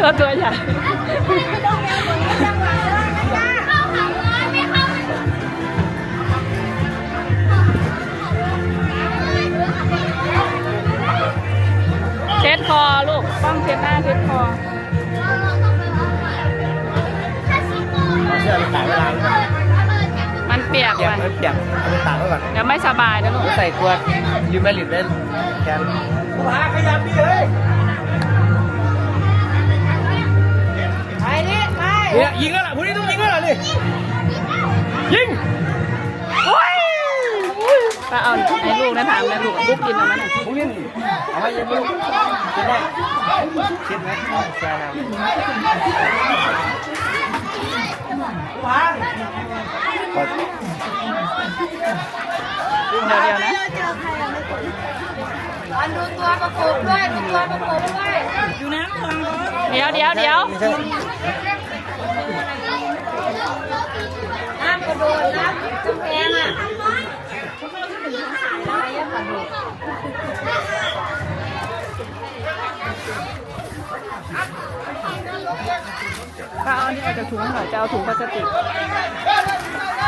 ตัวตัวใหญ่เช็ดคอลูก ต้องเช็ดหน้าเช็ดคอเอาเสื้อไปตากเวลาแล้วมันเปียกเปียกไปมันเปียกเอาไปตากไว้ก่อนเดี๋ยวไม่สบายนะลูก ใส่ตัวยูแมริดเล่นแทนผู้หาขยับดิเลย เนี่ยยิงแล้วล่ะพวกนี้ต้องยิงแล้วล่ะนี่ยิงป้าเอาไอ้ลูกนะถามนะลูกลูกกินเอาไหมน่ะพวกนี้เอาไว้ยังไม่รู้จะได้เช็ดไหมแช่น้ำผู้หาเดี๋ยวเดี๋ยวนะวันดูตัวประกบด้วยดูตัวประกบด้วยอยู่น้ำทองเดี๋ยวเดี๋ยวเดี๋ยว น้ำกระ โดดน้ำจุ๊บแพงอะไปยังกระโดดป้าเอาอันนี้ออกจากถุงหน่อยจะเอาถุงพลาสติก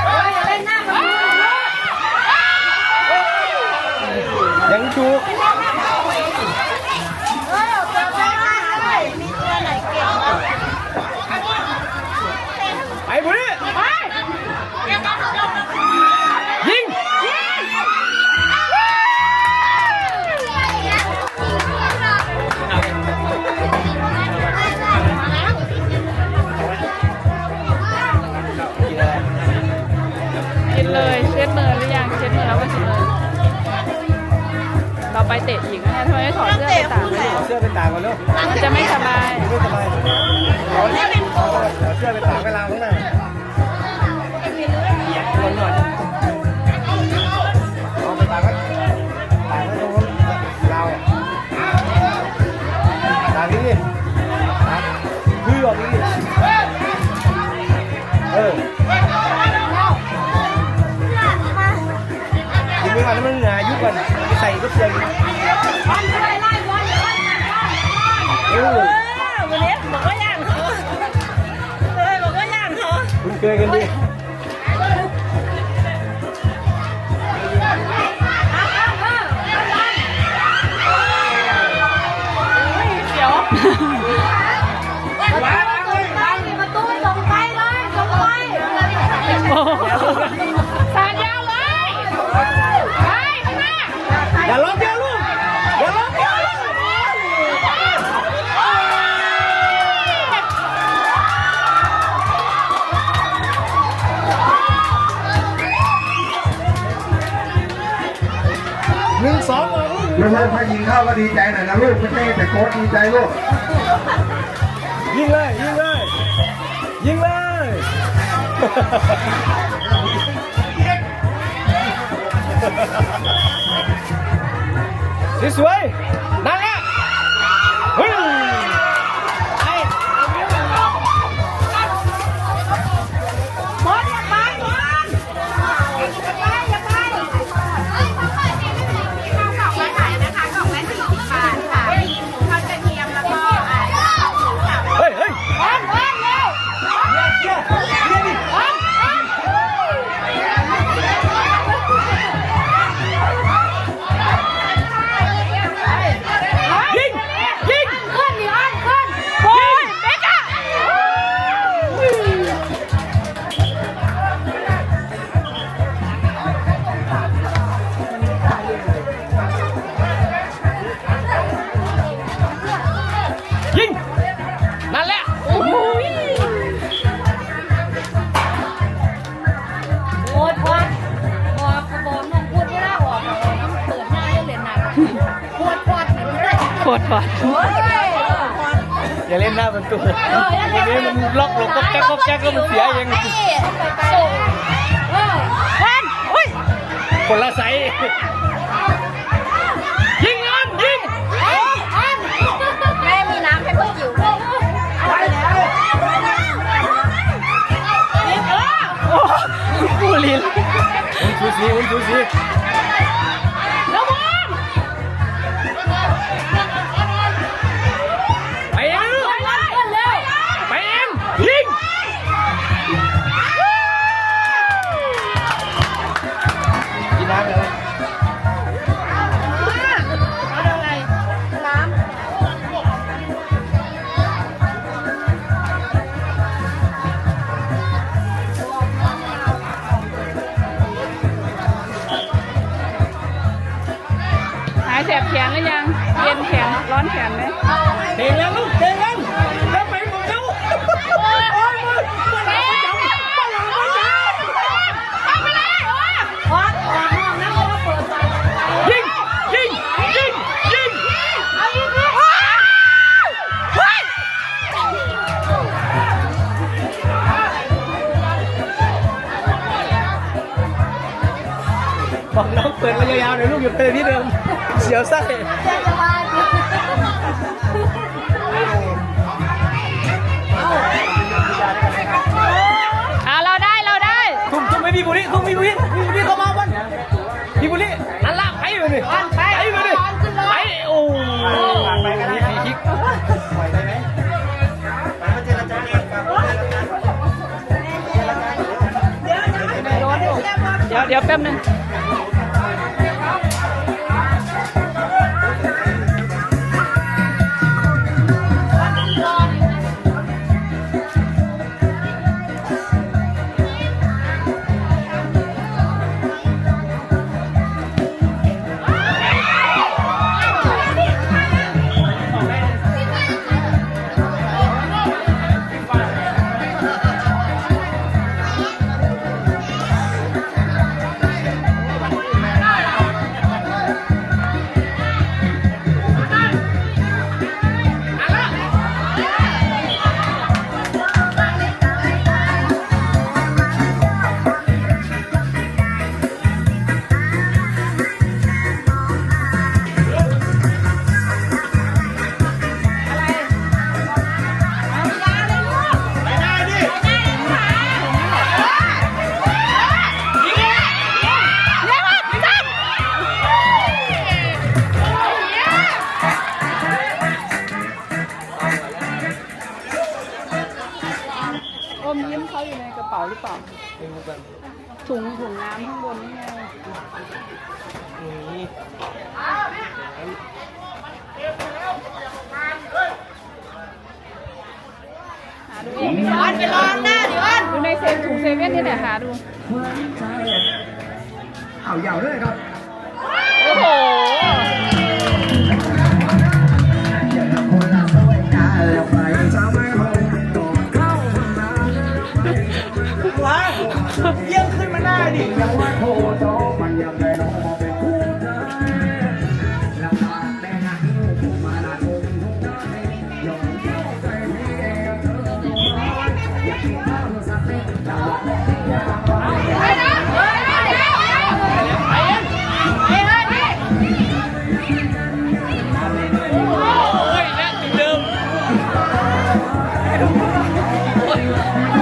เฮ้ยอย่าเล่นหน้ามันยังชูเช็ดมือหรือยังเช็ดมือแล้วก็กินเลยต่อไปเตะหญิงนะเนี่ยทำไมไม่ถอดเสื้อไปตากไว้ดิเอาเสื้อไปตากก่อนเร็วมันจะไม่สบายไม่สบายเอาเอาเสื้อไปตากไปล้างข้างหน้าเหยียดตัวหน่อยเอาไปตากไว้ตากไว้ตรงนู้นเราวตากนี่ดิตากพื้นออกนี่ดิเออ ก่อนแล้วมันเหนื่อยยุบก่อนใส่ก็เสียงเออวันนี้บอกว่าย่างเขาเฮ้ยบอกว่าย่างเขาคุณเคยกันดิ โคตรฟอดอย่าเล่นหน้าปรนตัวันนี้มันล็อกหลบก็แก๊กก็แก๊กแล้มันเสียเองวันอุ้ยคนละไซยิงอันยิงแม่มีน้ำให้พวกจิ๋วโอ้โหลินอุ้นชูสีอุ้นชูสี เดี๋ยวแป๊บนึง เซฟถุงเซเว่นนี่แหละหาดู เอายาวด้วยครับ โอ้ย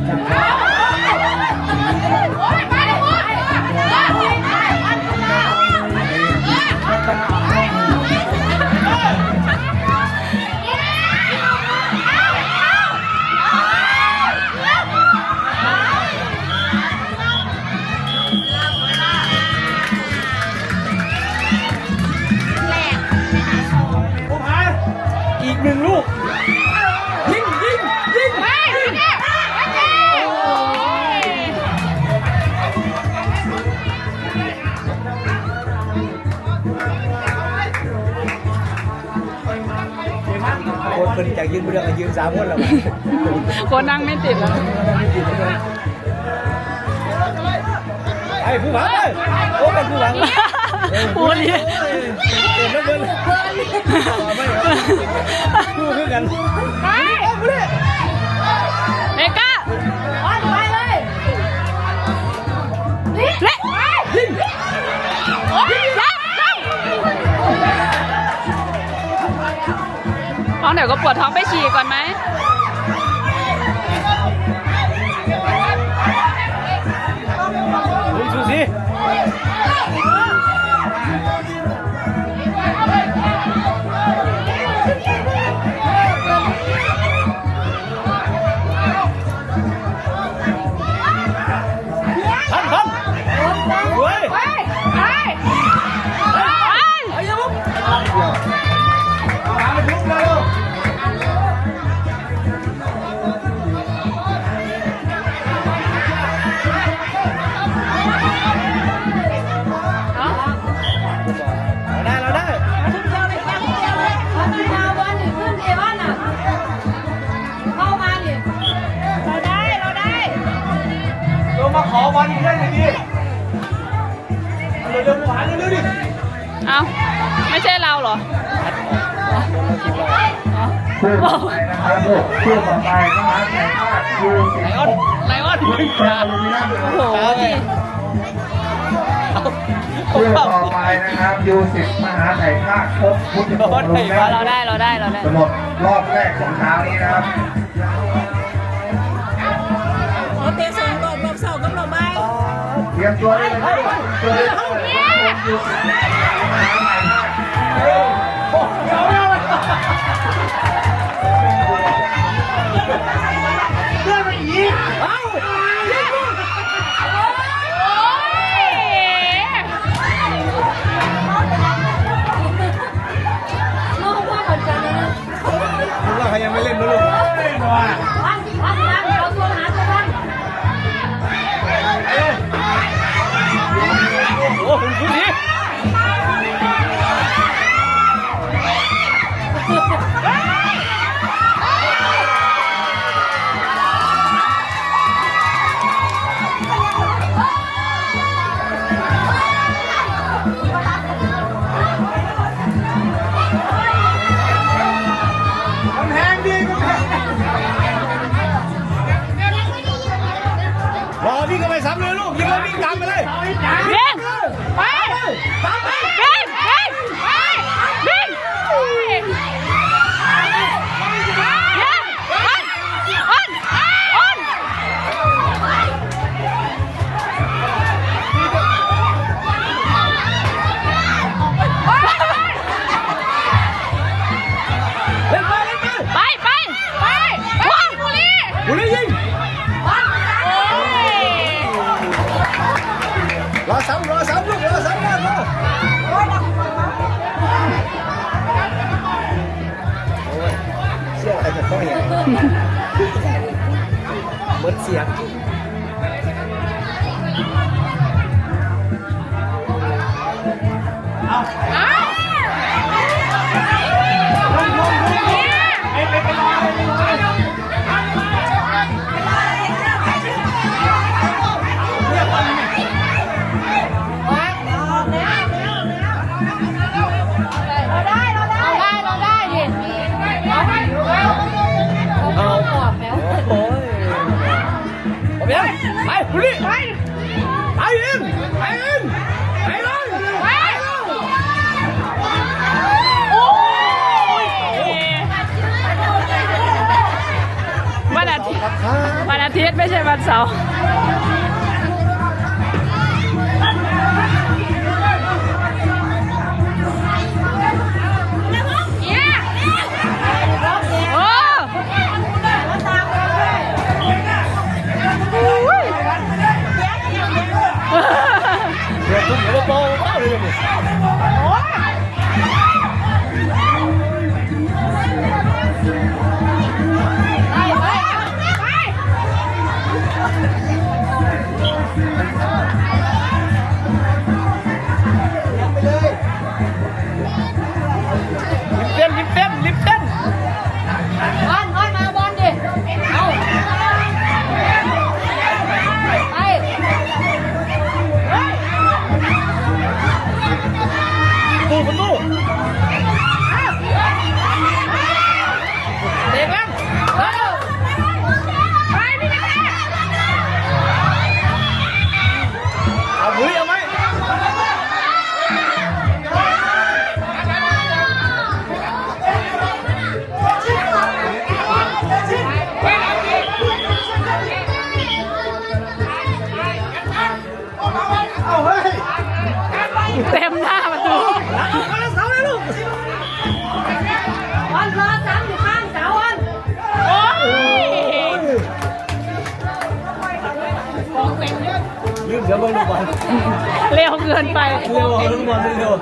ยืนเรือกันยืนสามคนแล้วคนนั่งไม่ติดแล้วไอ้ผู้หวังเลยโอ้เป็นผู้หวังพูดดิเต็มแล้วเบิร์นผู้คือกันไปเอกก้า ท้องเดี๋ยวก็ปวดท้องไปฉี่ก่อนไหม คู่ต่อไปนะครับคู่ต่อไปนะครับในภาคยูไลออนไลออนโอ้โหคู่อต่อไปนะครับยูสิบมหาไถ่ภาคพบพุทธมนต์เราได้เราได้เราได้หมดรอบแรกของเช้านี้นะครับเตะส่งรอบรอบเสากับรอบใบเตรียมตัวได้เลยครับเตรียมตัวได้เลย เลื่อนไปอีกเอ้าน้องว่าเหมือนกันนะลูกเรยังไม่เล่นนะลูกวันวันวันเราตัวหาตัววันโอ้คุณคุณนี่ รอซ้ำรอซ้ำลูกรอซ้ำรอซ้อเสียวอะไรกเสียเหมือนเสียง ดูดิไปไปเองไปเองไปเลยไปเลยโอ้ยวันอาทิตย์วันอาทิตย์ไม่ใช่วันเสาร์ เดี๋วเบิ้งดูบอลเร็วเกินไป เร็วเอาลูกบอลเร็ว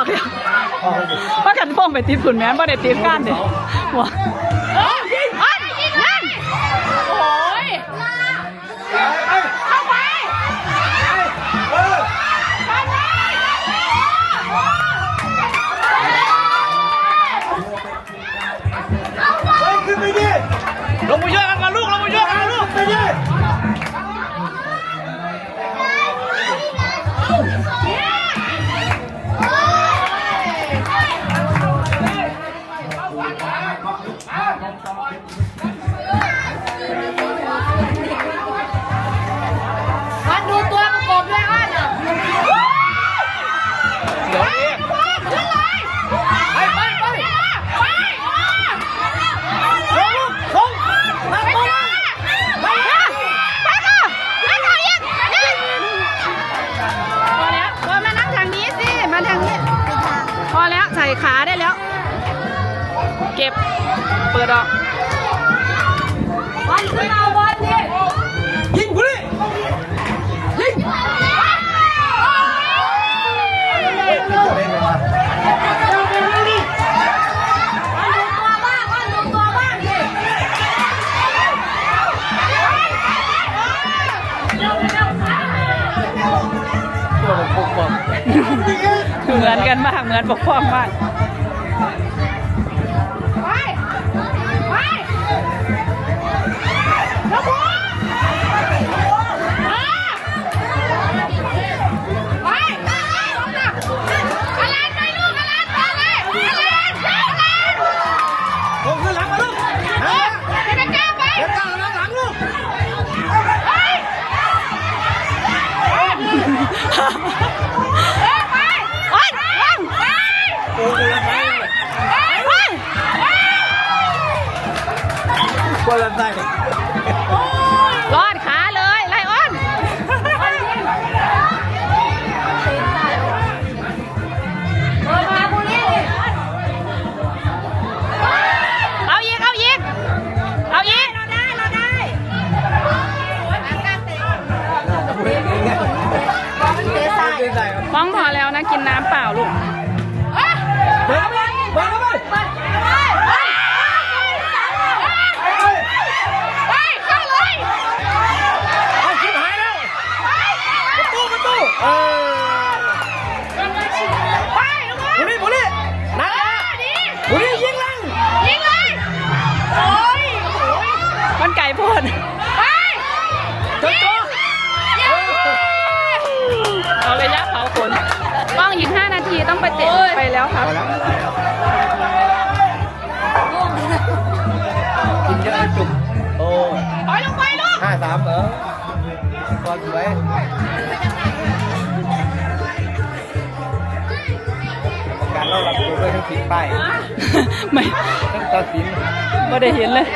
อกแล้วว่ากันฟ้องไปตีดฝุ่นแม่นบ่ได้ตีก้านเด้อว่า เหมือนกันมาก เหมือนปกครองมาก pueden dar. ต้องอีก 5 นาทีต้องไปเจ็ดไปแล้วครับกินเยอะจุกโอ้ยปลงไปลูกห้าสามเออก่อนสวยการเล่ารับตัวด้วยทั้งผิดป้ายไม่ทั้งตัดสินไม่ได้เห็นเลย